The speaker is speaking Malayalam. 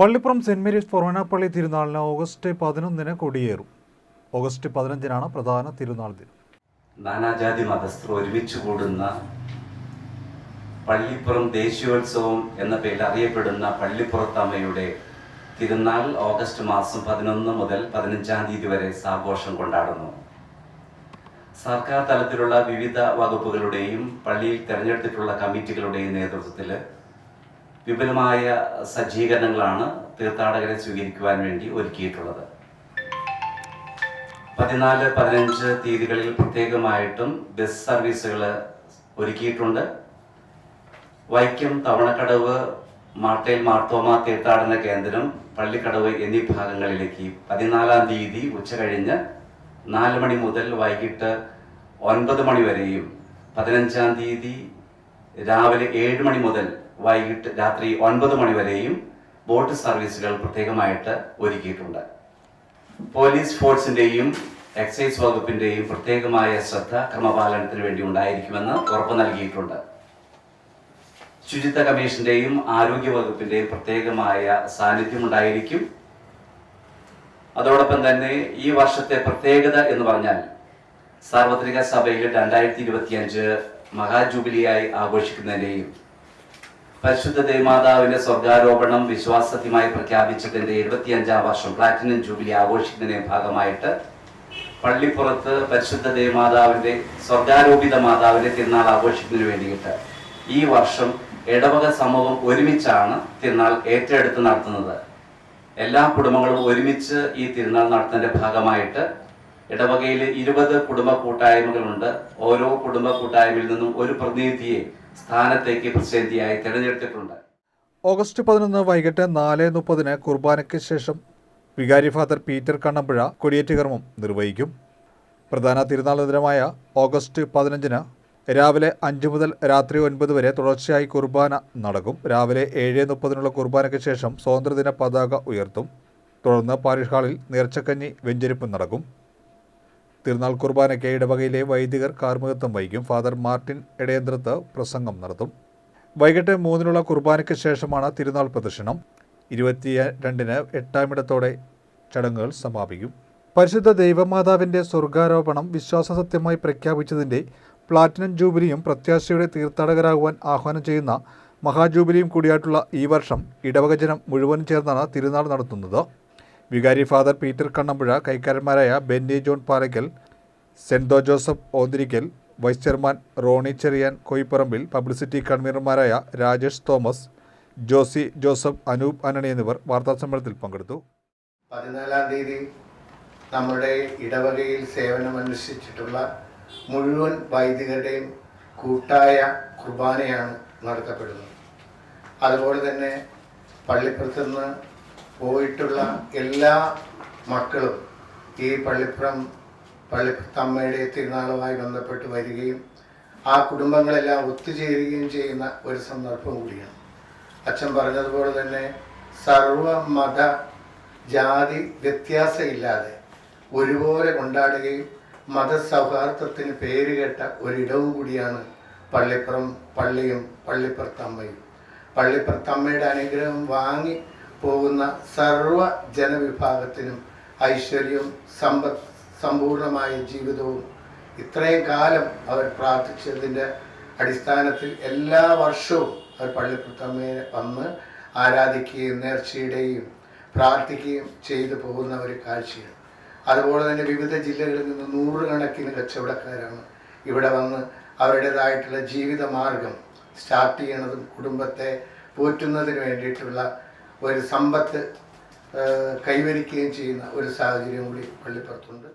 പള്ളിപ്പുറം സെന്റ് മേരീസ് ഫൊറോനാപ്പള്ളി തിരുനാളിന് ഓഗസ്റ്റ് പതിനൊന്നിന് കൊടിയേറും. ഓഗസ്റ്റ് പതിനഞ്ചിനാണ് പ്രധാന തിരുനാൾ ദിനം. നാനാജാതി മതസ്ഥർ ഒരുമിച്ച് കൂടുന്ന പള്ളിപ്പുറം ദേശീയോത്സവം എന്ന പേരിൽ അറിയപ്പെടുന്ന പള്ളിപ്പുറത്തമ്മയുടെ തിരുനാൾ ഓഗസ്റ്റ് മാസം പതിനൊന്ന് മുതൽ പതിനഞ്ചാം തീയതി വരെ ആഘോഷം കൊണ്ടാടുന്നു. സർക്കാർ തലത്തിലുള്ള വിവിധ വകുപ്പുകളുടെയും പള്ളിയിൽ തെരഞ്ഞെടുത്തിട്ടുള്ള കമ്മിറ്റികളുടെയും നേതൃത്വത്തിൽ വിപുലമായ സജ്ജീകരണങ്ങളാണ് തീർത്ഥാടകരെ സ്വീകരിക്കുവാൻ വേണ്ടി ഒരുക്കിയിട്ടുള്ളത്. പതിനാല് പതിനഞ്ച് തീയതികളിൽ പ്രത്യേകമായിട്ടും ബസ് സർവീസുകൾ ഒരുക്കിയിട്ടുണ്ട്. വൈക്കം തവണക്കടവ് മാട്ടേൽ മാർത്തോമ തീർത്ഥാടന കേന്ദ്രം പള്ളിക്കടവ് എന്നീ ഭാഗങ്ങളിലേക്ക് പതിനാലാം തീയതി ഉച്ച കഴിഞ്ഞ് നാല് മണി മുതൽ വൈകിട്ട് ഒൻപത് മണി വരെയും പതിനഞ്ചാം തീയതി രാവിലെ ഏഴ് മണി മുതൽ വൈകിട്ട് രാത്രി ഒൻപത് മണി വരെയും ബോട്ട് സർവീസുകൾ പ്രത്യേകമായിട്ട് ഒരുക്കിയിട്ടുണ്ട്. പോലീസ് ഫോഴ്സിന്റെയും എക്സൈസ് വകുപ്പിന്റെയും പ്രത്യേകമായ ശ്രദ്ധ ക്രമപാലനത്തിന് വേണ്ടി ഉണ്ടായിരിക്കുമെന്ന് ഉറപ്പ് നൽകിയിട്ടുണ്ട്. ശുചിത്വ കമ്മീഷന്റെയും ആരോഗ്യ വകുപ്പിന്റെയും പ്രത്യേകമായ സാന്നിധ്യം ഉണ്ടായിരിക്കും. അതോടൊപ്പം തന്നെ ഈ വർഷത്തെ പ്രത്യേകത എന്ന് പറഞ്ഞാൽ സാർവത്രിക സഭയിൽ രണ്ടായിരത്തി ഇരുപത്തിയഞ്ച് മഹാജൂബിലിയായി ആഘോഷിക്കുന്നതിന്റെയും പരിശുദ്ധ ദേവമാതാവിന്റെ സ്വർഗാരോപണം വിശ്വാസത്യമായി പ്രഖ്യാപിച്ചതിന്റെ എഴുപത്തിയഞ്ചാം വർഷം പ്ലാറ്റിനം ജൂബിലി ആഘോഷിക്കുന്നതിന്റെ ഭാഗമായിട്ട് പള്ളിപ്പുറത്ത് പരിശുദ്ധ ദേവമാതാവിന്റെ സ്വർഗാരോപിത മാതാവിന്റെ തിരുനാൾ ആഘോഷിക്കുന്നതിന് വേണ്ടിയിട്ട് ഈ വർഷം ഇടവക സമൂഹം ഒരുമിച്ചാണ് തിരുനാൾ ഏറ്റെടുത്ത് നടത്തുന്നത്. എല്ലാ കുടുംബങ്ങളും ഒരുമിച്ച് ഈ തിരുനാൾ നടത്തുന്നതിന്റെ ഭാഗമായിട്ട് ഇടവകയിൽ ഇരുപത് കുടുംബ കൂട്ടായ്മകളുണ്ട്. ഓരോ കുടുംബ കൂട്ടായ്മയിൽ നിന്നും ഒരു പ്രതിനിധിയെ സ്ഥാനത്തേക്ക് പ്രതിനിധിയായി തിരഞ്ഞെടുത്തിട്ടുണ്ട്. ഓഗസ്റ്റ് പതിനൊന്ന് വൈകിട്ട് നാല് മുപ്പതിന് കുർബാനയ്ക്ക് ശേഷം വികാരി ഫാദർ പീറ്റർ കണ്ണമ്പുഴ കൊടിയേറ്റ് കർമ്മം നിർവഹിക്കും. പ്രധാന തിരുനാൾ ദിനമായ ഓഗസ്റ്റ് പതിനഞ്ചിന് രാവിലെ അഞ്ച് മുതൽ രാത്രി ഒൻപത് വരെ തുടർച്ചയായി കുർബാന നടക്കും. രാവിലെ ഏഴ് മുപ്പതിനുള്ള കുർബാനയ്ക്ക് ശേഷം സ്വാതന്ത്ര്യദിന പതാക ഉയർത്തും. തുടർന്ന് പാരിഷ് ഹാളിൽ നേർച്ചക്കഞ്ഞി വെഞ്ചരിപ്പ് നടക്കും. തിരുനാൾ കുർബാനയ്ക്ക് ഇടവകയിലെ വൈദികർ കാർമ്മികത്വം വഹിക്കും. ഫാദർ മാർട്ടിൻ ഇടയന്ത്രത്ത് പ്രസംഗം നടത്തും. വൈകിട്ട് മൂന്നിനുള്ള കുർബാനയ്ക്ക് ശേഷമാണ് തിരുനാൾ പ്രദർശനം ഇരുപത്തി രണ്ടിന് എട്ടാമിടത്തോടെ ചടങ്ങുകൾ സമാപിക്കും. പരിശുദ്ധ ദൈവമാതാവിന്റെ സ്വർഗാരോപണം വിശ്വാസസത്യമായി പ്രഖ്യാപിച്ചതിന്റെ പ്ലാറ്റിനം ജൂബിലിയും പ്രത്യാശയുടെ തീർത്ഥാടകരാകുവാൻ ആഹ്വാനം ചെയ്യുന്ന മഹാജൂബിലിയും കൂടിയായിട്ടുള്ള ഈ വർഷം ഇടവകജനം മുഴുവൻ ചേർന്നാണ് തിരുനാൾ നടത്തുന്നത്. വികാരി father Peter Kannampuzha കൈക്കാരന്മാരായ Benny John Palakkal saint Joseph Onthirikkal vice chairman Ronnie Cherian Koipparambil publicity കൺവീനർമാരായ Rajesh Thomas Josy Joseph Anoop അനണി എന്നിവർ വാർത്താ സമ്മേളനത്തിൽ പങ്കെടുത്തു. പതിനാലാം തീയതി നമ്മുടെ ഇടവകയിൽ സേവനമനുഷ്ഠിച്ചിട്ടുള്ള മുഴുവൻ വൈദികരുടെയും കൂട്ടായ കുർബാനയാണ് നടത്തപ്പെടുന്നത്. അതുപോലെ തന്നെ പള്ളിപ്പുറത്ത് നിന്ന് പോയിട്ടുള്ള എല്ലാ മക്കളും ഈ പള്ളിപ്പുറം പള്ളി തമ്മയുടെ തിരുനാളുമായി ബന്ധപ്പെട്ട് വരികയും ആ കുടുംബങ്ങളെല്ലാം ഒത്തുചേരുകയും ചെയ്യുന്ന ഒരു സന്ദർഭം കൂടിയാണ്. അച്ഛൻ പറഞ്ഞതുപോലെ തന്നെ സർവ മത ജാതി വ്യത്യാസമില്ലാതെ ഒരുപോലെ കൊണ്ടാടുകയും മതസൗഹാർദ്ദത്തിന് പേരുകേട്ട ഒരിടവും കൂടിയാണ് പള്ളിപ്പുറം പള്ളിയും പള്ളിപ്പുറത്തമ്മയും. പള്ളിപ്പുറത്തമ്മയുടെ അനുഗ്രഹം വാങ്ങി പോകുന്ന സർവ ജനവിഭാഗത്തിനും ഐശ്വര്യവും സമ്പത്ത് സമ്പൂർണമായ ജീവിതവും ഇത്രയും കാലം അവർ പ്രാർത്ഥിച്ചതിന്റെ അടിസ്ഥാനത്തിൽ എല്ലാ വർഷവും അവർ പള്ളിപ്പുത്തമ്മയെ വന്ന് ആരാധിക്കുകയും നേർച്ചയുടെയും പ്രാർത്ഥിക്കുകയും ചെയ്തു പോകുന്ന ഒരു കാഴ്ചയാണ്. അതുപോലെ തന്നെ വിവിധ ജില്ലകളിൽ നിന്ന് നൂറുകണക്കിന് കച്ചവടക്കാരാണ് ഇവിടെ വന്ന് അവരുടേതായിട്ടുള്ള ജീവിത മാർഗം സ്റ്റാർട്ട് ചെയ്യണതും കുടുംബത്തെ പോറ്റുന്നതിന് വേണ്ടിയിട്ടുള്ള ഒരു സമ്പത്ത് കൈവരിക്കുകയും ചെയ്യുന്ന ഒരു സാഹചര്യം കൂടി പള്ളിപ്പുറത്തുണ്ട്.